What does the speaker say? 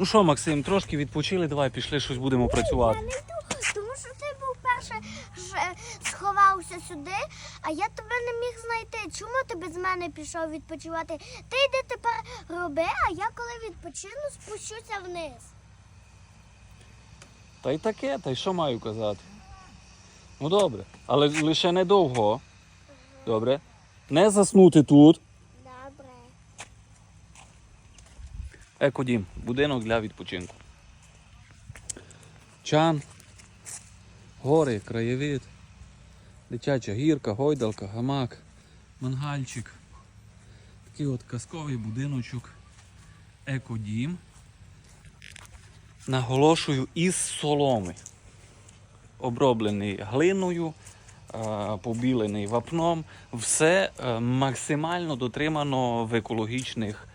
Ну що, Максим, трошки відпочили, давай пішли, щось будемо працювати. Я не йду, тому що ти був е, сховався сюди, а я тебе не міг знайти. Чому ти без мене пішов відпочивати? Ти йди тепер роби, а я коли відпочину, спущуся вниз. Та й таке, та й що маю казати? Ну добре, але лише недовго. Добре. Не заснути тут. Добре. Екодім, будинок для відпочинку. Чан, гори, краєвид, дитяча гірка, гойдалка, гамак, мангальчик. Такий от казковий будиночок. Екодім. Наголошую із соломи. Оброблений глиною, побілений вапном. Все максимально дотримано в екологічних